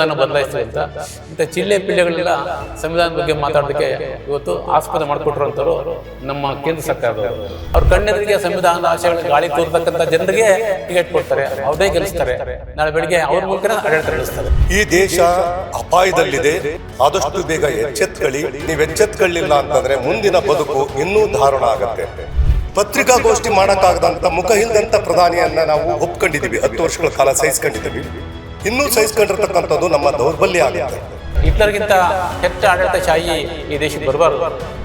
ಸಂವಿಧಾನ ಬದಲಾಯಿಸ್ತೀವಿ ಅಂತ. ಇಂಥ ಚಿಲ್ಲೆ ಪಿಳ್ಳೆಗಳೆಲ್ಲ ಸಂವಿಧಾನದ ಬಗ್ಗೆ ಮಾತಾಡೋದಕ್ಕೆ ಇವತ್ತು ಆಸ್ಪದ ಮಾಡಿಕೊಟ್ಟಿರುವಂಥವ್ರು ನಮ್ಮ ಕೇಂದ್ರ ಸರ್ಕಾರದವರು. ಅವ್ರ ಕಣ್ಣೆದುರಿಗೆ ಸಂವಿಧಾನದ ಆಶಯಗಳ ಗಾಳಿ ತೋರ್ತಕ್ಕಂಥ ಜನರಿಗೆ ಟಿಕೆಟ್ ಕೊಡ್ತಾರೆ. ಅವರೇ ಗೆಲ್ಲಿಸ್ತಾರೆ. ನಾಳೆ ಬೆಳಿಗ್ಗೆ ಅವ್ರ ಮೂಲಕ ಆಡಳಿತ ನಡೆಸ್ತಾರೆ. ಈ ದೇಶ ಅಪಾಯದಲ್ಲಿದೆ. ಆದಷ್ಟು ಬೇಗ ಎಚ್ಚೆತ್ಕೊಳ್ಳಿ. ನೀವು ಎಚ್ಚೆತ್ಕೊಳ್ಳಿಲ್ಲ ಅಂತಂದ್ರೆ ಮುಂದಿನ ಬದುಕು ಇನ್ನೂ ದಾರುಣ ಆಗತ್ತೆ. ಪತ್ರಿಕಾಗೋಷ್ಠಿ ಮಾಡೋಕ್ಕಾಗದಂಥ ಮುಖ ಇಲ್ಲದಂಥ ಪ್ರಧಾನಿಯನ್ನ ನಾವು ಒಪ್ಕೊಂಡಿದ್ದೀವಿ ಹತ್ತು ವರ್ಷಗಳ ಕಾಲ ಸಹಿಸ್ಕೊಂಡಿದ್ದೀವಿ ಇನ್ನೂ ಸಹಿಸ್ಕೊಂಡಿರ್ತಕ್ಕಂಥದ್ದು ನಮ್ಮ ದೌರ್ಬಲ್ಯ ಆಗುತ್ತೆ. ಹಿಟ್ಲರ್ಗಿಂತ ಕೆಟ್ಟ ಆಡಳಿತಶಾಹಿ ಈ ದೇಶಕ್ಕೆ ಬರಬಾರದು.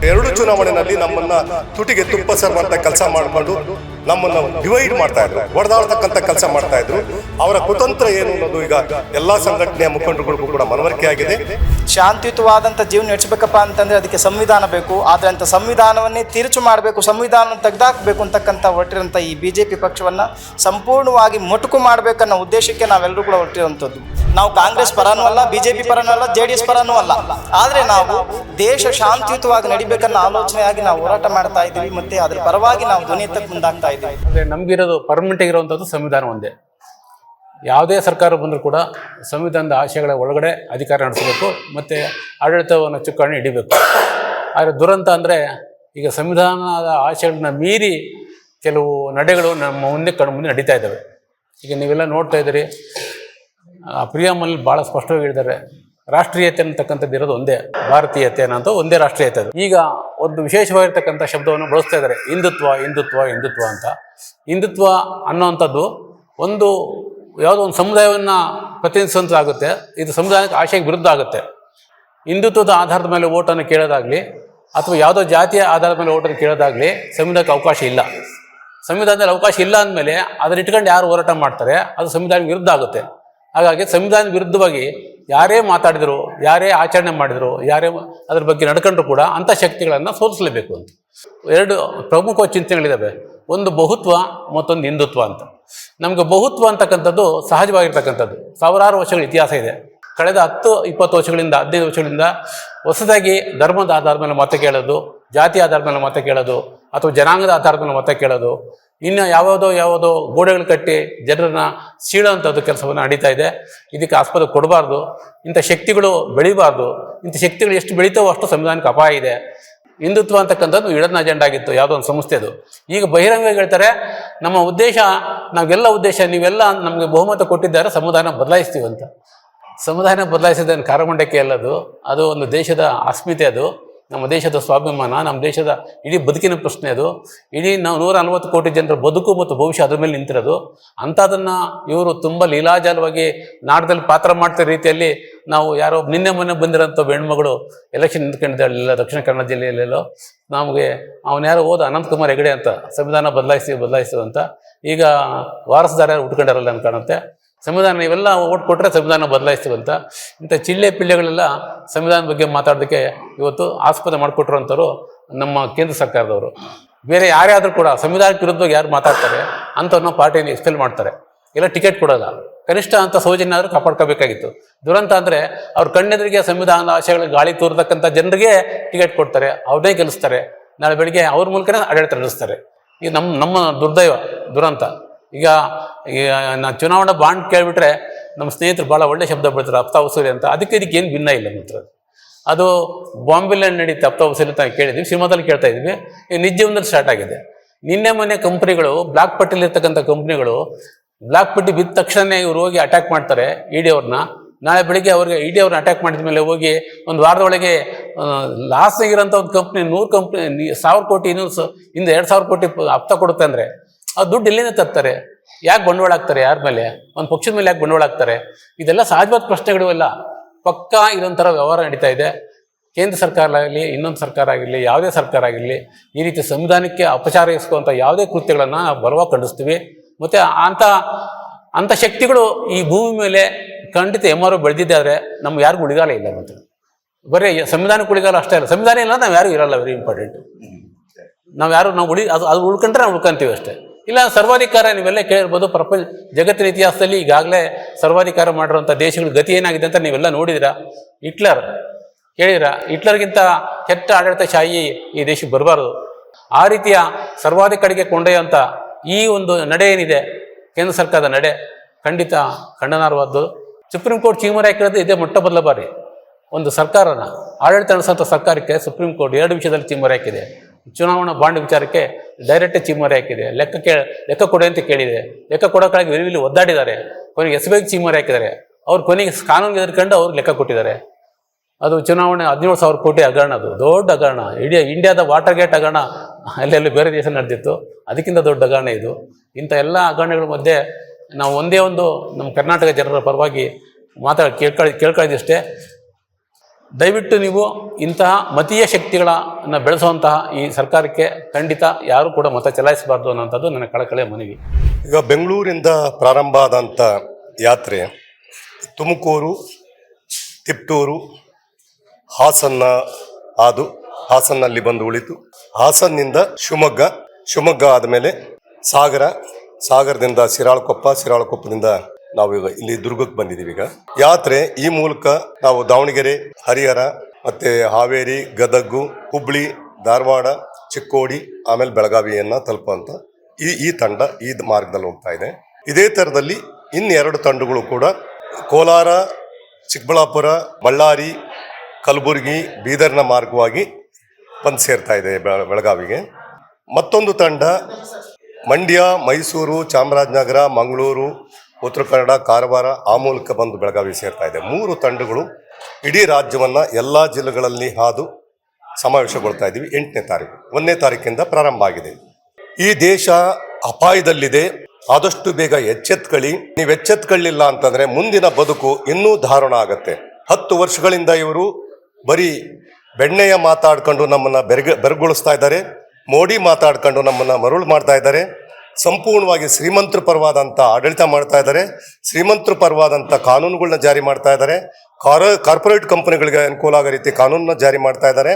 ಎರಡು ಚುನಾವಣೆಯಲ್ಲಿ ನಮ್ಮನ್ನ ತುಟಿಗೆ ತುಪ್ಪ ಸರುವಂತ ಕೆಲಸ ಮಾಡಿಕೊಂಡು ನಮ್ಮನ್ನ ಡಿವೈಡ್ ಮಾಡ್ತಾ ಇದ್ರು ಹೊಡೆದಾಡ್ತಕ್ಕಂಥ ಕೆಲಸ ಮಾಡ್ತಾ ಇದ್ರು. ಅವರ ಕುತಂತ್ರ ಏನು ಅನ್ನೋದು ಈಗ ಎಲ್ಲ ಸಂಘಟನೆಯ ಮುಖಂಡರುಗಳಿಗೂ ಕೂಡ ಮನವರಿಕೆ ಆಗಿದೆ. ಶಾಂತಿಯುತವಾದಂಥ ಜೀವನ ನಡೆಸಬೇಕಪ್ಪ ಅಂತಂದರೆ ಅದಕ್ಕೆ ಸಂವಿಧಾನ ಬೇಕು. ಆದರೆ ಅಂಥ ಸಂವಿಧಾನವನ್ನೇ ತಿರುಚು ಮಾಡಬೇಕು ಸಂವಿಧಾನ ತೆಗೆದಾಕಬೇಕು ಅಂತಕ್ಕಂಥ ಹೊರಟಿರೋಂಥ ಈ ಬಿ ಜೆ ಪಿ ಪಕ್ಷವನ್ನು ಸಂಪೂರ್ಣವಾಗಿ ಮೊಟಕು ಮಾಡಬೇಕನ್ನೋ ಉದ್ದೇಶಕ್ಕೆ ನಾವೆಲ್ಲರೂ ಕೂಡ ಹೊರಟಿರುವಂಥದ್ದು. ನಾವು ಕಾಂಗ್ರೆಸ್ ಪರನೂ ಅಲ್ಲ ಬಿ ಜೆ ಪಿ ಪರನೂ ಅಲ್ಲ, ಜೆ ಡಿ ಎಸ್ ಪರನೂ ಅಲ್ಲ. ಆದರೆ ನಾವು ದೇಶ ಶಾಂತಿಯುತವಾಗಿ ನಡಿಬೇಕನ್ನೋ ಆಲೋಚನೆಯಾಗಿ ನಾವು ಹೋರಾಟ ಮಾಡ್ತಾ ಇದ್ದೀವಿ. ಮತ್ತು ಅದರ ಪರವಾಗಿ ನಾವು ಧ್ವನಿ ಎತ್ತಕ್ಕೆ ಮುಂದಾಗ್ತಾ ಅಂದರೆ ನಮಗಿರೋದು ಪರ್ಮನೆಂಟ್ ಆಗಿರುವಂಥದ್ದು ಸಂವಿಧಾನ ಒಂದೇ. ಯಾವುದೇ ಸರ್ಕಾರ ಬಂದರೂ ಕೂಡ ಸಂವಿಧಾನದ ಆಶಯಗಳ ಒಳಗಡೆ ಅಧಿಕಾರ ನಡೆಸಬೇಕು, ಮತ್ತು ಆಡಳಿತವನ್ನು ಚುಕ್ಕಾಣಿ ಹಿಡಿಬೇಕು. ಆದರೆ ದುರಂತ ಅಂದರೆ ಈಗ ಸಂವಿಧಾನದ ಆಶಯಗಳನ್ನ ಮೀರಿ ಕೆಲವು ನಡೆಗಳು ನಮ್ಮ ಮುಂದೆ ಕಣ್ಣು ಮುಂದೆ ನಡೀತಾ ಇದ್ದಾವೆ. ಈಗ ನೀವೆಲ್ಲ ನೋಡ್ತಾ ಇದ್ದೀರಿ ಪ್ರಿಯಮಲ್ಲಿ ಭಾಳ ಸ್ಪಷ್ಟವಾಗಿ ಹೇಳಿದ್ದಾರೆ ರಾಷ್ಟ್ರೀಯತೆ ಅಂತಕ್ಕಂಥದ್ದು ಇರೋದು ಒಂದೇ, ಭಾರತೀಯತೆ ಅನ್ನೋದು ಒಂದೇ ರಾಷ್ಟ್ರೀಯತೆ ಅದು. ಈಗ ಒಂದು ವಿಶೇಷವಾಗಿರ್ತಕ್ಕಂಥ ಶಬ್ದವನ್ನು ಬಳಸ್ತಾ ಇದ್ದಾರೆ, ಹಿಂದುತ್ವ ಹಿಂದುತ್ವ ಹಿಂದುತ್ವ ಅಂತ. ಹಿಂದುತ್ವ ಅನ್ನೋವಂಥದ್ದು ಒಂದು ಯಾವುದೋ ಒಂದು ಸಮುದಾಯವನ್ನು ಪ್ರತಿನಿಧಿಸುವಂತಾಗುತ್ತೆ ಇದು ಸಮುದಾಯಕ್ಕೆ ಆಶಯಕ್ಕೆ ವಿರುದ್ಧ ಆಗುತ್ತೆ. ಹಿಂದುತ್ವದ ಆಧಾರದ ಮೇಲೆ ಓಟನ್ನು ಕೇಳೋದಾಗಲಿ, ಅಥವಾ ಯಾವುದೋ ಜಾತಿಯ ಆಧಾರದ ಮೇಲೆ ಓಟನ್ನು ಕೇಳೋದಾಗಲಿ ಸಂವಿಧಾನಕ್ಕೆ ಅವಕಾಶ ಇಲ್ಲ. ಸಂವಿಧಾನದಲ್ಲಿ ಅವಕಾಶ ಇಲ್ಲ ಅಂದಮೇಲೆ ಅದನ್ನ ಇಟ್ಕೊಂಡು ಯಾರು ಹೋರಾಟ ಮಾಡ್ತಾರೆ, ಅದು ಸಂವಿಧಾನಕ್ಕೆ ವಿರುದ್ಧ ಆಗುತ್ತೆ. ಹಾಗಾಗಿ ಸಂವಿಧಾನ ವಿರುದ್ಧವಾಗಿ ಯಾರೇ ಮಾತಾಡಿದ್ರು, ಯಾರೇ ಆಚರಣೆ ಮಾಡಿದ್ರು, ಯಾರೇ ಅದ್ರ ಬಗ್ಗೆ ನಡ್ಕೊಂಡ್ರು ಕೂಡ ಅಂಥ ಶಕ್ತಿಗಳನ್ನು ಸೋಲಿಸಲೇಬೇಕು ಅಂತ. ಎರಡು ಪ್ರಮುಖ ಚಿಂತನೆಗಳಿದ್ದಾವೆ ಒಂದು ಬಹುತ್ವ, ಮತ್ತೊಂದು ಹಿಂದುತ್ವ ಅಂತ. ನಮಗೆ ಬಹುತ್ವ ಅಂತಕ್ಕಂಥದ್ದು ಸಹಜವಾಗಿರ್ತಕ್ಕಂಥದ್ದು. ಸಾವಿರಾರು ವರ್ಷಗಳ ಇತಿಹಾಸ ಇದೆ. ಕಳೆದ ಹತ್ತು, ಇಪ್ಪತ್ತು ವರ್ಷಗಳಿಂದ, ಹದಿನೈದು ವರ್ಷಗಳಿಂದ ಹೊಸದಾಗಿ ಧರ್ಮದ ಆಧಾರದ ಮೇಲೆ ಮತ ಕೇಳೋದು, ಜಾತಿ ಆಧಾರದ ಮೇಲೆ ಮತ ಕೇಳೋದು, ಅಥವಾ ಜನಾಂಗದ ಆಧಾರದ ಮೇಲೆ ಮತ ಕೇಳೋದು ಇನ್ನು ಯಾವುದೋ ಯಾವುದೋ ಗೋಡೆಗಳು ಕಟ್ಟಿ ಜನರನ್ನ ಸೀಳುವಂಥದ್ದು ಕೆಲಸವನ್ನು ನಡೀತಾ ಇದೆ. ಇದಕ್ಕೆ ಆಸ್ಪದ ಕೊಡಬಾರ್ದು. ಇಂಥ ಶಕ್ತಿಗಳು ಬೆಳಿಬಾರ್ದು. ಇಂಥ ಶಕ್ತಿಗಳು ಎಷ್ಟು ಬೆಳೀತಾವೋ ಅಷ್ಟು ಸಂವಿಧಾನಕ್ಕೆ ಅಪಾಯ ಇದೆ. ಹಿಂದುತ್ವ ಅಂತಕ್ಕಂಥದ್ದು ಇಡದ್ನ ಅಜೆಂಡಾ ಆಗಿತ್ತು. ಯಾವುದೋ ಒಂದು ಸಂಸ್ಥೆದು ಈಗ ಬಹಿರಂಗವಾಗಿ ಹೇಳ್ತಾರೆ, ನಮ್ಮ ಉದ್ದೇಶ, ನಾವೆಲ್ಲ ಉದ್ದೇಶ, ನೀವೆಲ್ಲ ನಮಗೆ ಬಹುಮತ ಕೊಟ್ಟಿದ್ದಾರೆ, ಸಂವಿಧಾನ ಬದಲಾಯಿಸ್ತೀವಿ ಅಂತ. ಸಂವಿಧಾನ ಬದಲಾಯಿಸಿದ ಕಾರಮಂಡಕ್ಕೆ ಅಲ್ಲದು. ಅದು ಒಂದು ದೇಶದ ಅಸ್ಮಿತೆ ಅದು. ನಮ್ಮ ದೇಶದ ಸ್ವಾಭಿಮಾನ, ನಮ್ಮ ದೇಶದ ಇಡೀ ಬದುಕಿನ ಪ್ರಶ್ನೆ ಅದು. ಇಡೀ ನಾವು ನೂರ ನಲವತ್ತು ಕೋಟಿ ಜನರ ಬದುಕು ಮತ್ತು ಭವಿಷ್ಯ ಅದ್ರ ಮೇಲೆ ನಿಂತಿರೋದು. ಅಂಥದನ್ನು ಇವರು ತುಂಬ ಲೀಲಾಜಾಲವಾಗಿ ನಾಡದಲ್ಲಿ ಪಾತ್ರ ಮಾಡ್ತಿರೋ ರೀತಿಯಲ್ಲಿ ನಾವು ಯಾರೋ ನಿನ್ನೆ ಮೊನ್ನೆ ಬಂದಿರೋಂಥ ಹೆಣ್ಮಗಳು ಎಲೆಕ್ಷನ್ ನಿಂತ್ಕೊಂಡಿದ್ದಾಳಿಲ್ಲ ದಕ್ಷಿಣ ಕನ್ನಡ ಜಿಲ್ಲೆಯಲ್ಲೆಲ್ಲೋ. ನಮಗೆ ಅವನು ಯಾರೋ ಹೋದ ಅನಂತಕುಮಾರ್ ಹೆಗಡೆ ಅಂತ, ಸಂವಿಧಾನ ಬದಲಾಯಿಸಿ, ಬದಲಾಯಿಸು ಅಂತ. ಈಗ ವಾರಸದಾರ ಉಟ್ಕೊಂಡಿರಲ್ಲ ಅಂತ ಕಾಣುತ್ತೆ. ಸಂವಿಧಾನ ಇವೆಲ್ಲ ಓಟ್ ಕೊಟ್ಟರೆ ಸಂವಿಧಾನ ಬದಲಾಯಿಸ್ತೀವಿ ಅಂತ ಇಂಥ ಚಿಳ್ಳೆ ಪಿಳ್ಳೆಗಳೆಲ್ಲ ಸಂವಿಧಾನದ ಬಗ್ಗೆ ಮಾತಾಡೋದಕ್ಕೆ ಇವತ್ತು ಆಸ್ಪದ ಮಾಡಿಕೊಟ್ಟಿರುವಂಥವ್ರು ನಮ್ಮ ಕೇಂದ್ರ ಸರ್ಕಾರದವರು. ಬೇರೆ ಯಾರೇ ಆದರೂ ಕೂಡ ಸಂವಿಧಾನಕ್ಕೆ ವಿರುದ್ಧವಾಗಿ ಯಾರು ಮಾತಾಡ್ತಾರೆ ಅಂಥವ್ರನ್ನ ಪಾರ್ಟಿಯನ್ನು ಎಕ್ಸ್ಪೆಲ್ ಮಾಡ್ತಾರೆ. ಇಲ್ಲ ಟಿಕೆಟ್ ಕೊಡೋಲ್ಲ. ಕನಿಷ್ಠ ಅಂತ ಸೌಜನ್ಯ ಆದರೂ ಕಾಪಾಡ್ಕೋಬೇಕಾಗಿತ್ತು. ದುರಂತ ಅಂದರೆ ಅವ್ರ ಕಣ್ಣೆದುರಿಗೆ ಸಂವಿಧಾನದ ಆಶಯಗಳ ಗಾಳಿ ತೋರ್ತಕ್ಕಂಥ ಜನರಿಗೆ ಟಿಕೆಟ್ ಕೊಡ್ತಾರೆ. ಅವ್ರನ್ನೇ ಗೆಲ್ಲಿಸ್ತಾರೆ. ನಾಳೆ ಬೆಳಿಗ್ಗೆ ಅವ್ರ ಮೂಲಕನೇ ಆಡಳಿತ ನಡೆಸ್ತಾರೆ. ಈಗ ನಮ್ಮ ನಮ್ಮ ದುರ್ದೈವ ದುರಂತ. ಈಗ ಈಗ ನಾ ಚುನಾವಣಾ ಬಾಂಡ್ ಕೇಳಿಬಿಟ್ರೆ ನಮ್ಮ ಸ್ನೇಹಿತರು ಭಾಳ ಒಳ್ಳೆ ಶಬ್ದ ಬಿಡ್ತಾರೆ ಹಪ್ತಾ ವಸೂಲಿ ಅಂತ. ಅದಕ್ಕೆ ಇದಕ್ಕೆ ಏನು ಭಿನ್ನ ಇಲ್ಲ ಮಿತ್ರ. ಅದು ಬಾಂಬೆಲೆ ನಡೀತಾ ಹಪ್ತಾ ವಸೂಲಿ ಅಂತ ಕೇಳಿದ್ವಿ ಸಿನಿಮಾದಲ್ಲಿ ಕೇಳ್ತಾ ಇದ್ವಿ ಈಗ ನಿಜ ಸ್ಟಾರ್ಟ್ ಆಗಿದೆ. ನಿನ್ನೆ ಮೊನ್ನೆ ಕಂಪ್ನಿಗಳು ಬ್ಲಾಕ್ ಪಟ್ಟಿಲಿರ್ತಕ್ಕಂಥ ಕಂಪ್ನಿಗಳು ಬ್ಲಾಕ್ ಪಟ್ಟಿ ಬಿದ್ದ ತಕ್ಷಣ ಇವ್ರು ಹೋಗಿ ಅಟ್ಯಾಕ್ ಮಾಡ್ತಾರೆ ಇ ಡಿ ಅವ್ರನ್ನ. ನಾಳೆ ಬೆಳಿಗ್ಗೆ ಅವ್ರಿಗೆ ಇ ಡಿ ಅವ್ರನ್ನ ಅಟ್ಯಾಕ್ ಮಾಡಿದ ಮೇಲೆ ಹೋಗಿ ಒಂದು ವಾರದೊಳಗೆ ಲಾಸ್ ಆಗಿರೋಂಥ ಒಂದು ಕಂಪ್ನಿ ನೂರು ಕಂಪ್ನಿ ಸಾವಿರ ಕೋಟಿ ಇನ್ನೂರು ಸ ಇಂದ ಎರಡು ಸಾವಿರ ಕೋಟಿ ಹಪ್ತ ಕೊಡುತ್ತೆ ಅಂದರೆ ಆ ದುಡ್ಡು ಎಲ್ಲಿಂದ ತರ್ತಾರೆ? ಯಾಕೆ ಬಂಡವಾಳ ಹಾಕ್ತಾರೆ ಯಾರ ಮೇಲೆ? ಒಂದು ಪಕ್ಷದ ಮೇಲೆ ಯಾಕೆ ಬಂಡವಾಳ ಹಾಕ್ತಾರೆ? ಇದೆಲ್ಲ ಸಹಜವಾದ ಪ್ರಶ್ನೆಗಳು ಎಲ್ಲ ಪಕ್ಕಾ ಇದೊಂಥರ ವ್ಯವಹಾರ ನಡೀತಾ ಇದೆ. ಕೇಂದ್ರ ಸರ್ಕಾರ ಆಗಲಿ, ಇನ್ನೊಂದು ಸರ್ಕಾರ ಆಗಿರಲಿ ಯಾವುದೇ ಸರ್ಕಾರ ಆಗಿರಲಿ ಈ ರೀತಿ ಸಂವಿಧಾನಕ್ಕೆ ಅಪಚಾರ ಎಸಗುವಂಥ ಯಾವುದೇ ಕೃತ್ಯಗಳನ್ನು ಬರುವ ಖಂಡಿಸ್ತೀವಿ. ಮತ್ತು ಅಂಥ ಅಂಥ ಶಕ್ತಿಗಳು ಈ ಭೂಮಿ ಮೇಲೆ ಖಂಡಿತ ಎಮ್ಮರು ಬೆಳೆದಿದ್ದಾದ್ರೆ ನಮ್ಗೆ ಯಾರಿಗೂ ಉಳಿಗಾಲ ಇಲ್ಲ ಮತ್ತು ಬರೀ ಸಂವಿಧಾನಕ್ಕೆ ಉಳಿಗಾಲ ಅಷ್ಟೇ ಇಲ್ಲ ಸಂವಿಧಾನ ಇಲ್ಲ ನಾವು ಯಾರು ಇರಲ್ಲ ವೆರಿ ಇಂಪಾರ್ಟೆಂಟ್ ನಾವು ಯಾರು, ನಾವು ಉಳಿ, ಅದು ಅದು ಉಳ್ಕೊಂಡ್ರೆ ನಾವು ಉಳ್ಕೊಂತೀವಿ ಅಷ್ಟೇ. ಇಲ್ಲ, ಸರ್ವಾಧಿಕಾರ ನೀವೆಲ್ಲ ಕೇಳಿರ್ಬೋದು. ಪ್ರಪಂಚ ಜಗತ್ತಿನ ಇತಿಹಾಸದಲ್ಲಿ ಈಗಾಗಲೇ ಸರ್ವಾಧಿಕಾರ ಮಾಡಿರುವಂಥ ದೇಶಗಳ ಗತಿ ಏನಾಗಿದೆ ಅಂತ ನೀವೆಲ್ಲ ನೋಡಿದಿರ? ಹಿಟ್ಲರ್ ಕೇಳಿರ ಹಿಟ್ಲರ್ಗಿಂತ ಕೆಟ್ಟ ಆಡಳಿತ ಶಾಹಿ ಈ ದೇಶಕ್ಕೆ ಬರಬಾರ್ದು. ಆ ರೀತಿಯ ಸರ್ವಾಧಿಕಾರಿಗೆ ಕೊಂಡೊಯ್ಯುವಂಥ ಈ ಒಂದು ನಡೆ ಏನಿದೆ? ಕೇಂದ್ರ ಸರ್ಕಾರದ ನಡೆ. ಖಂಡಿತ ಖಂಡನಾರ್ಹವಾದ್ದು. ಸುಪ್ರೀಂ ಕೋರ್ಟ್ ಚೀಮರ ಹಾಕಿರೋದು ಇದೇ ಮೊಟ್ಟ ಮೊದಲ ಬಾರಿ. ಒಂದು ಸರ್ಕಾರನ, ಆಡಳಿತ ನಡೆಸೋಂಥ ಸರ್ಕಾರಕ್ಕೆ ಸುಪ್ರೀಂ ಕೋರ್ಟ್ ಎರಡು ವಿಷಯದಲ್ಲಿ ಚೀಮರ ಹಾಕಿದೆ. ಚುನಾವಣಾ ಬಾಂಡ್ ವಿಚಾರಕ್ಕೆ ಡೈರೆಕ್ಟ್ ಚೀಮರೆ ಹಾಕಿದೆ. ಲೆಕ್ಕ ಕೇಳ ಲೆಕ್ಕ ಕೊಡಿ ಅಂತ ಕೇಳಿದೆ. ಲೆಕ್ಕ ಕೊಡೋಕ್ಕಾಗಿ ವಿರಿವಿಲಿ ಒದ್ದಾಡಿದ್ದಾರೆ. ಕೊನೆಗೆ ಎಸ್ ಬೇಗ ಚೀಮರೆ ಹಾಕಿದ್ದಾರೆ. ಅವ್ರು ಕೊನೆಗೆ ಕಾನೂನಿಗೆ ಎದುರ್ಕೊಂಡು ಅವ್ರು ಲೆಕ್ಕ ಕೊಟ್ಟಿದ್ದಾರೆ. ಅದು ಚುನಾವಣೆ ಹದಿನೇಳು ಸಾವಿರ ಕೋಟಿ ಹಗರಣ ಅದು. ದೊಡ್ಡ ಹಗರಣ. ಇಡೀ ಇಂಡಿಯಾದ ವಾಟರ್ ಗೇಟ್ ಹಗರಣ. ಅಲ್ಲೆಲ್ಲ ಬೇರೆ ದೇಶ ನಡೆದಿತ್ತು. ಅದಕ್ಕಿಂತ ದೊಡ್ಡ ಹಗರಣ ಇದು. ಇಂಥ ಎಲ್ಲ ಹಗರಣಗಳ ಮಧ್ಯೆ ನಾವು ಒಂದೇ ಒಂದು ನಮ್ಮ ಕರ್ನಾಟಕ ಜನರ ಪರವಾಗಿ ಮಾತಾಡ ಕೇಳ್ಕೊಳ್ಳಿ ಕೇಳ್ಕೊಳ್ಳೋದಿಷ್ಟೇ ದಯವಿಟ್ಟು ನೀವು ಇಂತಹ ಮತೀಯ ಶಕ್ತಿಗಳನ್ನು ಬೆಳೆಸುವಂತಹ ಈ ಸರ್ಕಾರಕ್ಕೆ ಖಂಡಿತ ಯಾರೂ ಕೂಡ ಮತ ಚಲಾಯಿಸಬಾರ್ದು ಅನ್ನೋಂಥದ್ದು ನನ್ನ ಕಳಕಳಿಯ ಮನವಿ. ಈಗ ಬೆಂಗಳೂರಿಂದ ಪ್ರಾರಂಭ ಆದಂಥ ಯಾತ್ರೆ ತುಮಕೂರು, ತಿಪ್ಟೂರು ಹಾಸನ್ನ ಆದು ಹಾಸನ್ನಲ್ಲಿ ಬಂದು ಉಳಿತು. ಹಾಸನ್ನಿಂದ ಶಿವಮೊಗ್ಗ ಶಿವಮೊಗ್ಗ ಆದಮೇಲೆ ಸಾಗರ, ಸಾಗರದಿಂದ ಸಿರಾಳಕೊಪ್ಪ ಸಿರಾಳಕೊಪ್ಪದಿಂದ ನಾವು ಇಲ್ಲಿ ದುರ್ಗಕ್ಕೆ ಬಂದಿದ್ದೀವಿ ಈಗ. ಯಾತ್ರೆ ಈ ಮೂಲಕ ನಾವು ದಾವಣಗೆರೆ, ಹರಿಹರ, ಮತ್ತೆ ಹಾವೇರಿ, ಗದಗು, ಹುಬ್ಳಿ, ಧಾರವಾಡ, ಚಿಕ್ಕೋಡಿ, ಆಮೇಲೆ ಬೆಳಗಾವಿಯನ್ನ ತಲುಪುವಂತ ಈ ಈ ತಂಡ ಈ ಮಾರ್ಗದಲ್ಲಿ ಹೋಗ್ತಾ ಇದೆ. ಇದೇ ಥರದಲ್ಲಿ ಇನ್ನೆರಡು ತಂಡಗಳು ಕೂಡ ಕೋಲಾರ, ಚಿಕ್ಕಬಳ್ಳಾಪುರ, ಬಳ್ಳಾರಿ, ಕಲಬುರಗಿ, ಬೀದರ್ನ ಮಾರ್ಗವಾಗಿ ಬಂದು ಸೇರ್ತಾ ಇದೆ ಬೆಳಗಾವಿಗೆ. ಮತ್ತೊಂದು ತಂಡ ಮಂಡ್ಯ, ಮೈಸೂರು, ಚಾಮರಾಜನಗರ, ಮಂಗಳೂರು ಉತ್ತರ ಕನ್ನಡ, ಕಾರವಾರ, ಆ ಮೂಲಕ ಬಂದು ಬೆಳಗಾವಿ ಸೇರ್ತಾ ಇದೆ. ಮೂರು ತಂಡಗಳು ಇಡೀ ರಾಜ್ಯವನ್ನು ಎಲ್ಲ ಜಿಲ್ಲೆಗಳಲ್ಲಿ ಹಾದು ಸಮಾವೇಶಗೊಳ್ತಾ ಇದ್ದೀವಿ. ಎಂಟನೇ ತಾರೀಕು, ಒಂದನೇ ತಾರೀಕಿಂದ ಪ್ರಾರಂಭ ಆಗಿದೆ. ಈ ದೇಶ ಅಪಾಯದಲ್ಲಿದೆ. ಆದಷ್ಟು ಬೇಗ ಎಚ್ಚೆತ್ಕಳಿ ನೀವು ಎಚ್ಚೆತ್ಕೊಳ್ಳಿಲ್ಲ ಅಂತಂದರೆ ಮುಂದಿನ ಬದುಕು ಇನ್ನೂ ದಾರುಣ ಆಗುತ್ತೆ. ಹತ್ತು ವರ್ಷಗಳಿಂದ ಇವರು ಬರೀ ಬೆಣ್ಣೆಯ ಮಾತಾಡ್ಕೊಂಡು ನಮ್ಮನ್ನು ಬೆರಗ, ಬೆರಗೊಳಿಸ್ತಾ ಇದ್ದಾರೆ. ಮೋಡಿ ಮಾತಾಡ್ಕೊಂಡು ನಮ್ಮನ್ನು ಮರುಳು ಮಾಡ್ತಾ ಇದ್ದಾರೆ. ಸಂಪೂರ್ಣವಾಗಿ ಶ್ರೀಮಂತರ ಪರವಾದಂಥ ಆಡಳಿತ ಮಾಡ್ತಾ ಇದ್ದಾರೆ. ಶ್ರೀಮಂತರ ಪರವಾದಂಥ ಕಾನೂನುಗಳನ್ನ ಜಾರಿ ಮಾಡ್ತಾ ಇದ್ದಾರೆ. ಕಾರ್, ಕಾರ್ಪೊರೇಟ್ ಕಂಪನಿಗಳಿಗೆ ಅನುಕೂಲ ಆಗೋ ರೀತಿ ಕಾನೂನನ್ನ ಜಾರಿ ಮಾಡ್ತಾ ಇದ್ದಾರೆ.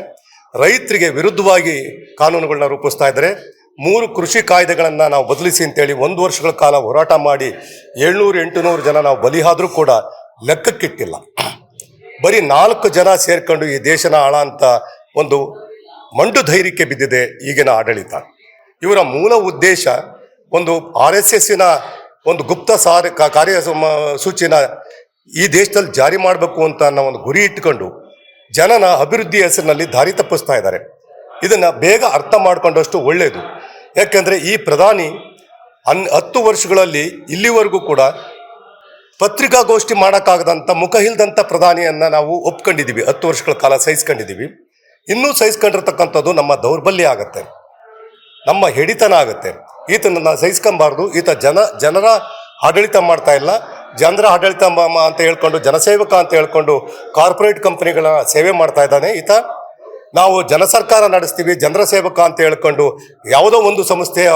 ರೈತರಿಗೆ ವಿರುದ್ಧವಾಗಿ ಕಾನೂನುಗಳನ್ನ ರೂಪಿಸ್ತಾ ಇದ್ದಾರೆ. ಮೂರು ಕೃಷಿ ಕಾಯ್ದೆಗಳನ್ನು ನಾವು ಬದಲಿಸಿ ಅಂತೇಳಿ ಒಂದು ವರ್ಷಗಳ ಕಾಲ ಹೋರಾಟ ಮಾಡಿ ಏಳ್ನೂರು, ಎಂಟುನೂರು ಜನ ನಾವು ಬಲಿಯಾದರೂ ಕೂಡ ಲೆಕ್ಕಕ್ಕಿಟ್ಟಿಲ್ಲ. ಬರೀ ನಾಲ್ಕು ಜನ ಸೇರ್ಕೊಂಡು ಈ ದೇಶನ ಆಳ ಅಂತ ಒಂದು ಮಂಡು ಧೈರ್ಯಕ್ಕೆ ಬಿದ್ದಿದೆ ಈಗಿನ ಆಡಳಿತ. ಇವರ ಮೂಲ ಉದ್ದೇಶ ಒಂದು ಆರ್ ಎಸ್ ಎಸ್ಸಿನ ಒಂದು ಗುಪ್ತ ಸಾರ ಕಾರ್ಯ ಸೂಚಿನ ಈ ದೇಶದಲ್ಲಿ ಜಾರಿ ಮಾಡಬೇಕು ಅಂತ ಅನ್ನೋ ಒಂದು ಗುರಿ ಇಟ್ಕೊಂಡು ಜನನ ಅಭಿವೃದ್ಧಿ ಹೆಸರಿನಲ್ಲಿ ದಾರಿ ತಪ್ಪಿಸ್ತಾ ಇದ್ದಾರೆ. ಇದನ್ನು ಬೇಗ ಅರ್ಥ ಮಾಡಿಕೊಂಡಷ್ಟು ಒಳ್ಳೆಯದು ಯಾಕೆಂದರೆ ಈ ಪ್ರಧಾನಿ ಅನ್ ಹತ್ತು ವರ್ಷಗಳಲ್ಲಿ ಇಲ್ಲಿವರೆಗೂ ಕೂಡ ಪತ್ರಿಕಾಗೋಷ್ಠಿ ಮಾಡೋಕ್ಕಾಗದಂಥ ಮುಖ ಇಲ್ದಂಥ ಪ್ರಧಾನಿಯನ್ನ ನಾವು ಒಪ್ಕೊಂಡಿದ್ದೀವಿ. ಹತ್ತು ವರ್ಷಗಳ ಕಾಲ ಸಹಿಸ್ಕೊಂಡಿದ್ದೀವಿ. ಇನ್ನೂ ಸಹಿಸ್ಕೊಂಡಿರ್ತಕ್ಕಂಥದ್ದು ನಮ್ಮ ದೌರ್ಬಲ್ಯ ಆಗತ್ತೆ. ನಮ್ಮ ಹಿಡಿತನ ಆಗುತ್ತೆ. ಈತನನ್ನ ಸಹಿಸ್ಕೊಂಬಾರ್ದು. ಈತ ಜನ, ಜನರ ಆಡಳಿತ ಮಾಡ್ತಾ ಇಲ್ಲ. ಜನರ ಆಡಳಿತ ಅಂತ ಹೇಳ್ಕೊಂಡು, ಜನಸೇವಕ ಅಂತ ಹೇಳ್ಕೊಂಡು ಕಾರ್ಪೊರೇಟ್ ಕಂಪನಿಗಳ ಸೇವೆ ಮಾಡ್ತಾ ಇದ್ದಾನೆ ಈತ. ನಾವು ಜನ ಸರ್ಕಾರ ನಡೆಸ್ತೀವಿ, ಜನರ ಸೇವಕ ಅಂತ ಹೇಳ್ಕೊಂಡು ಯಾವುದೋ ಒಂದು ಸಂಸ್ಥೆಯ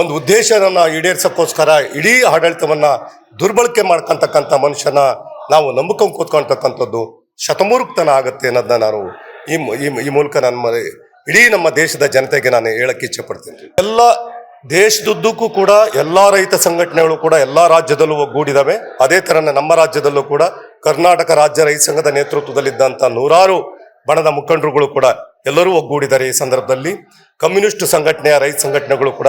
ಒಂದು ಉದ್ದೇಶನ ಈಡೇರಿಸೋಕ್ಕೋಸ್ಕರ ಇಡೀ ಆಡಳಿತವನ್ನು ದುರ್ಬಳಕೆ ಮಾಡ್ಕೊಂತಕ್ಕಂಥ ಮನುಷ್ಯನ ನಾವು ನಂಬಿಕೊಂಡು ಕೂತ್ಕೊಳ್ತಕ್ಕಂಥದ್ದು ಶತಮೂರ್ಖತನ ಆಗುತ್ತೆ ಅನ್ನೋದನ್ನ ನಾನು ಈ ಈ ಮೂಲಕ ನನ್ನ ಇಡೀ ನಮ್ಮ ದೇಶದ ಜನತೆಗೆ ನಾನು ಹೇಳಕ್ಕೆ ಇಚ್ಛೆ ಪಡ್ತೀನಿ. ಎಲ್ಲ ದೇಶದುದ್ದಕ್ಕೂ ಕೂಡ ಎಲ್ಲ ರೈತ ಸಂಘಟನೆಗಳು ಕೂಡ ಎಲ್ಲ ರಾಜ್ಯದಲ್ಲೂ ಒಗ್ಗೂಡಿದವೆ. ಅದೇ ಥರನೇ ನಮ್ಮ ರಾಜ್ಯದಲ್ಲೂ ಕೂಡ ಕರ್ನಾಟಕ ರಾಜ್ಯ ರೈತ ಸಂಘದ ನೇತೃತ್ವದಲ್ಲಿದ್ದಂಥ ನೂರಾರು ಬಣದ ಮುಖಂಡರುಗಳು ಕೂಡ ಎಲ್ಲರೂ ಒಗ್ಗೂಡಿದ್ದಾರೆ ಈ ಸಂದರ್ಭದಲ್ಲಿ. ಕಮ್ಯುನಿಸ್ಟ್ ಸಂಘಟನೆಯ ರೈತ ಸಂಘಟನೆಗಳು ಕೂಡ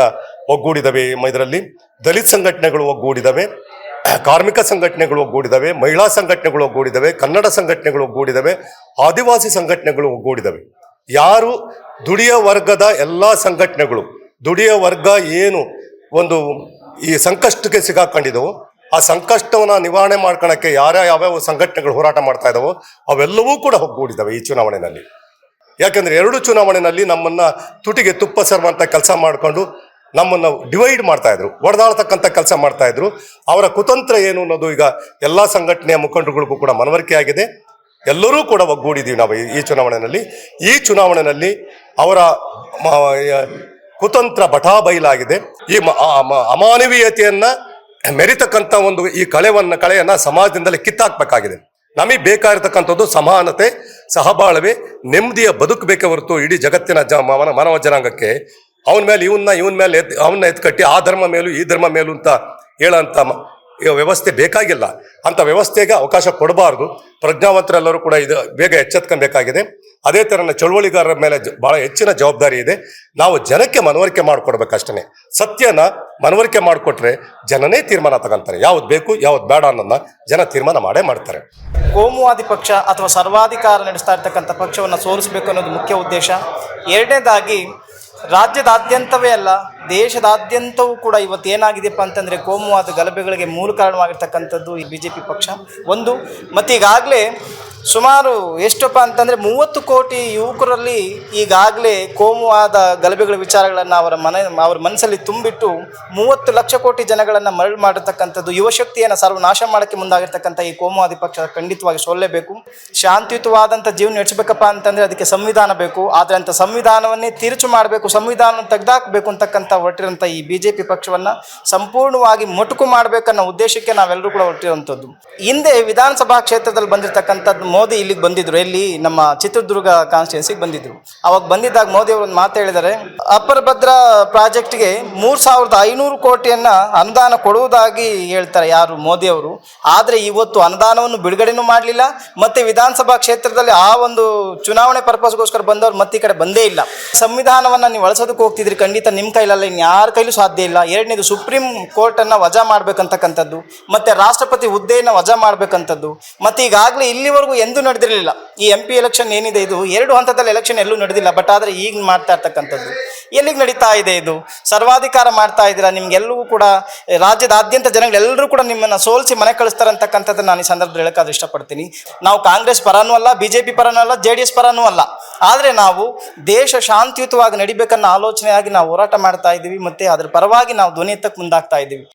ಒಗ್ಗೂಡಿದವೆ ಇದರಲ್ಲಿ. ದಲಿತ ಸಂಘಟನೆಗಳು ಒಗ್ಗೂಡಿದವೆ. ಕಾರ್ಮಿಕ ಸಂಘಟನೆಗಳು ಒಗ್ಗೂಡಿದವೆ. ಮಹಿಳಾ ಸಂಘಟನೆಗಳು ಒಗ್ಗೂಡಿದವೆ. ಕನ್ನಡ ಸಂಘಟನೆಗಳು ಒಗ್ಗೂಡಿದವೆ. ಆದಿವಾಸಿ ಸಂಘಟನೆಗಳು ಒಗ್ಗೂಡಿದವೆ. ಯಾರು ದುಡಿಯ ವರ್ಗದ ಎಲ್ಲ ಸಂಘಟನೆಗಳು ದುಡಿಯ ವರ್ಗ ಏನು ಒಂದು ಈ ಸಂಕಷ್ಟಕ್ಕೆ ಸಿಗಾಕೊಂಡಿದ್ದವು ಆ ಸಂಕಷ್ಟವನ್ನು ನಿವಾರಣೆ ಮಾಡ್ಕೊಳಕ್ಕೆ ಯಾರ್ಯ ಯಾವ್ಯಾವ ಸಂಘಟನೆಗಳು ಹೋರಾಟ ಮಾಡ್ತಾ ಇದ್ದವು ಅವೆಲ್ಲವೂ ಕೂಡ ಒಗ್ಗೂಡಿದವೆ ಈ ಚುನಾವಣೆಯಲ್ಲಿ ಯಾಕೆಂದರೆ ಎರಡು ಚುನಾವಣೆಯಲ್ಲಿ ನಮ್ಮನ್ನು ತುಟಿಗೆ ತುಪ್ಪ ಸರುವಂಥ ಕೆಲಸ ಮಾಡಿಕೊಂಡು ನಮ್ಮನ್ನು ಡಿವೈಡ್ ಮಾಡ್ತಾ ಇದ್ರು ಒಡೆದಾಳ್ತಕ್ಕಂಥ ಕೆಲಸ ಮಾಡ್ತಾ ಇದ್ರು. ಅವರ ಕುತಂತ್ರ ಏನು ಅನ್ನೋದು ಈಗ ಎಲ್ಲ ಸಂಘಟನೆಯ ಮುಖಂಡರುಗಳಿಗೂ ಕೂಡ ಮನವರಿಕೆ ಆಗಿದೆ. ಎಲ್ಲರೂ ಕೂಡ ಒಗ್ಗೂಡಿದ್ದೀವಿ ನಾವು ಈ- ಚುನಾವಣೆಯಲ್ಲಿ ಈ ಚುನಾವಣೆಯಲ್ಲಿ ಅವರ ಕುತಂತ್ರ ಬಟಾ ಬೈಲಾಗಿದೆ ಈ ಅಮಾನವೀಯತೆಯನ್ನ ಮೆರಿತಕ್ಕಂಥ ಒಂದು ಈ ಕಳೆವನ್ನ, ಕಳೆಯನ್ನ ಸಮಾಜದಿಂದಲೇ ಕಿತ್ತಾಕ್ಬೇಕಾಗಿದೆ. ನಮಗೆ ಬೇಕಾಗಿರ್ತಕ್ಕಂಥದ್ದು ಸಮಾನತೆ, ಸಹಬಾಳ್ವೆ, ನೆಮ್ಮದಿಯ ಬದುಕು ಬೇಕೇ ಹೊರತು ಇಡೀ ಜಗತ್ತಿನ ಜ ಮಾನವ ಜನಾಂಗಕ್ಕೆ ಅವನ ಮೇಲೆ, ಇವನ್ನ, ಇವನ ಮೇಲೆ ಎತ್ ಅವನ್ನ ಎತ್ಕಟ್ಟಿ ಆ ಧರ್ಮ ಮೇಲೂ ಈ ಧರ್ಮ ಮೇಲೂ ಅಂತ ಹೇಳೋಂಥ ವ್ಯವಸ್ಥೆ ಬೇಕಾಗಿಲ್ಲ. ಅಂತ ವ್ಯವಸ್ಥೆಗೆ ಅವಕಾಶ ಕೊಡಬಾರ್ದು. ಪ್ರಜ್ಞಾವಂತರೆಲ್ಲರೂ ಕೂಡ ಇದು ಬೇಗ ಎಚ್ಚೆತ್ಕೊಬೇಕಾಗಿದೆ ಅದೇ ಥರನ ಚಳುವಳಿಗಾರರ ಮೇಲೆ ಭಾಳ ಹೆಚ್ಚಿನ ಜವಾಬ್ದಾರಿ ಇದೆ. ನಾವು ಜನಕ್ಕೆ ಮನವರಿಕೆ ಮಾಡಿಕೊಡ್ಬೇಕಷ್ಟೇ ಸತ್ಯನ ಮನವರಿಕೆ ಮಾಡಿಕೊಟ್ರೆ ಜನನೇ ತೀರ್ಮಾನ ತಗೊಂತಾರೆ. ಯಾವ್ದು ಬೇಕು, ಯಾವ್ದು ಬೇಡ ಅನ್ನೋದನ್ನ ಜನ ತೀರ್ಮಾನ ಮಾಡೇ ಮಾಡ್ತಾರೆ. ಕೋಮುವಾದಿ ಪಕ್ಷ ಅಥವಾ ಸರ್ವಾಧಿಕಾರ ನಡೆಸ್ತಾ ಇರ್ತಕ್ಕಂಥ ಪಕ್ಷವನ್ನು ಸೋಲಿಸಬೇಕು ಅನ್ನೋದು ಮುಖ್ಯ ಉದ್ದೇಶ. ಎರಡನೇದಾಗಿ ರಾಜ್ಯದಾದ್ಯಂತವೇ ಅಲ್ಲ ದೇಶದಾದ್ಯಂತವೂ ಕೂಡ ಇವತ್ತು ಏನಾಗಿದೆಯಪ್ಪ ಅಂತಂದರೆ ಕೋಮುವಾದ ಗಲಭೆಗಳಿಗೆ ಮೂಲ ಕಾರಣವಾಗಿರ್ತಕ್ಕಂಥದ್ದು ಈ ಬಿ ಜೆ ಪಿ ಪಕ್ಷ. ಒಂದು, ಮತ್ತೀಗಾಗಲೇ ಸುಮಾರು ಎಷ್ಟಪ್ಪ ಅಂತಂದರೆ ಮೂವತ್ತು ಕೋಟಿ ಯುವಕರಲ್ಲಿ ಈಗಾಗಲೇ ಕೋಮುವಾದ ಗಲಭೆಗಳ ವಿಚಾರಗಳನ್ನು ಅವರ ಮನೆ, ಅವರ ಮನಸ್ಸಲ್ಲಿ ತುಂಬಿಟ್ಟು ಮೂವತ್ತು ಲಕ್ಷ ಕೋಟಿ ಜನಗಳನ್ನು ಮರಳು ಮಾಡಿರ್ತಕ್ಕಂಥದ್ದು, ಯುವಶಕ್ತಿಯನ್ನು ಸರ್ವನಾಶ ಮಾಡೋಕ್ಕೆ ಮುಂದಾಗಿರ್ತಕ್ಕಂಥ ಈ ಕೋಮುವಾದಿ ಪಕ್ಷ ಖಂಡಿತವಾಗಿ ಸೋಲೇಬೇಕು ಶಾಂತಿಯುತವಾದಂಥ ಜೀವನ ನಡೆಸಬೇಕಪ್ಪ ಅಂತಂದರೆ ಅದಕ್ಕೆ ಸಂವಿಧಾನ ಬೇಕು. ಆದರೆ ಅಂಥ ಸಂವಿಧಾನವನ್ನೇ ತಿರುಚು ಮಾಡಬೇಕು, ಸಂವಿಧಾನವನ್ನು ತೆಗೆದಾಕಬೇಕು ಅಂತಕ್ಕಂಥ ಹೊರಟಿರೋಂಥ ಈ ಬಿ ಜೆ ಪಿ ಪಕ್ಷವನ್ನು ಸಂಪೂರ್ಣವಾಗಿ ಮೊಟಕು ಮಾಡಬೇಕನ್ನೋ ಉದ್ದೇಶಕ್ಕೆ ನಾವೆಲ್ಲರೂ ಕೂಡ ಹೊರಟಿರುವಂಥದ್ದು ಹಿಂದೆ ವಿಧಾನಸಭಾ ಕ್ಷೇತ್ರದಲ್ಲಿ ಬಂದಿರತಕ್ಕಂಥದ್ದು ಮೋದಿ ಇಲ್ಲಿಗೆ ಬಂದಿದ್ರು. ಎಲ್ಲಿ? ನಮ್ಮ ಚಿತ್ರದುರ್ಗ ಕಾನ್ಸ್ಟಿಟ್ಯೂನ್ಸಿಗೆ ಬಂದಿದ್ರು. ಅವಾಗ ಬಂದಿದ್ದಾಗ ಮೋದಿ ಅವರು ಒಂದು ಮಾತು ಹೇಳಿದ್ದಾರೆ ಅಪ್ಪರ ಭದ್ರಾ ಪ್ರಾಜೆಕ್ಟ್ಗೆ ಮೂರು ಸಾವಿರದ ಐನೂರು ಕೋಟಿಯನ್ನ ಅನುದಾನ ಕೊಡುವುದಾಗಿ ಹೇಳ್ತಾರೆ ಯಾರು ಮೋದಿ ಅವರು. ಆದರೆ ಇವತ್ತು ಅನುದಾನವನ್ನು ಬಿಡುಗಡೆನೂ ಮಾಡಲಿಲ್ಲ, ಮತ್ತೆ ವಿಧಾನಸಭಾ ಕ್ಷೇತ್ರದಲ್ಲಿ ಆ ಒಂದು ಚುನಾವಣೆ ಪರ್ಪಸ್ಗೋಸ್ಕರ ಬಂದವರು ಮತ್ತೆ ಈ ಕಡೆ ಬಂದೇ ಇಲ್ಲ. ಸಂವಿಧಾನವನ್ನು ನೀವು ಬಳಸೋದಕ್ಕೆ ಹೋಗ್ತಿದ್ರಿ ಖಂಡಿತ ನಿಮ್ಮ ಕೈಲಲ್ಲ ಇನ್ನು ಯಾರ ಕೈಲೂ ಸಾಧ್ಯ ಇಲ್ಲ. ಎರಡನೇದು, ಸುಪ್ರೀಂ ಕೋರ್ಟನ್ನು ವಜಾ ಮಾಡಬೇಕಂತಕ್ಕಂಥದ್ದು, ಮತ್ತು ರಾಷ್ಟ್ರಪತಿ ಹುದ್ದೆಯನ್ನು ವಜಾ ಮಾಡಬೇಕಂಥದ್ದು. ಮತ್ತು ಈಗಾಗಲೇ ಇಲ್ಲಿವರೆಗೂ ಎಂದೂ ನಡೆದಿರಲಿಲ್ಲ. ಈ ಎಂ ಪಿ ಎಲೆಕ್ಷನ್ ಏನಿದೆ ಇದು? ಎರಡು ಹಂತದಲ್ಲಿ ಎಲೆಕ್ಷನ್ ಎಲ್ಲೂ ನಡೆದಿಲ್ಲ ಬಟ್ ಆದರೆ ಈಗ ಮಾಡ್ತಾ ಇರ್ತಕ್ಕಂಥದ್ದು. ಎಲ್ಲಿಗೆ ನಡೀತಾ ಇದೆ ಇದು? ಸರ್ವಾಧಿಕಾರ ಮಾಡ್ತಾ ಇದ್ದೀರಾ? ನಿಮ್ಗೆಲ್ಲವೂ ಕೂಡ, ರಾಜ್ಯದಾದ್ಯಂತ ಜನಗಳೆಲ್ಲರೂ ಕೂಡ ನಿಮ್ಮನ್ನು ಸೋಲಿಸಿ ಮನೆ ಕಳಿಸ್ತಾರೆ ಅಂತಕ್ಕಂಥದ್ದು ನಾನು ಈ ಸಂದರ್ಭದಲ್ಲಿ ಹೇಳೋಕ್ಕಾದ್ರೆ ಇಷ್ಟಪಡ್ತೀನಿ. ನಾವು ಕಾಂಗ್ರೆಸ್ ಪರನೂ ಅಲ್ಲ ಬಿ ಜೆ ಪಿ ಪರನೂ ಅಲ್ಲ, ಜೆ ಡಿ ಎಸ್ ಪರನೂ ಅಲ್ಲ. ಆದರೆ ನಾವು ದೇಶ ಶಾಂತಿಯುತವಾಗಿ ನಡಿಬೇಕನ್ನೋ ಆಲೋಚನೆಯಾಗಿ ನಾವು ಹೋರಾಟ ಮಾಡ್ತಾ ಇದ್ದೀವಿ ಮತ್ತೆ ಅದ್ರ ಪರವಾಗಿ ನಾವು ಧ್ವನಿ ಎತ್ತಕ್ಕೆ ಮುಂದಾಗ್ತಾ ಇದ್ದೀವಿ.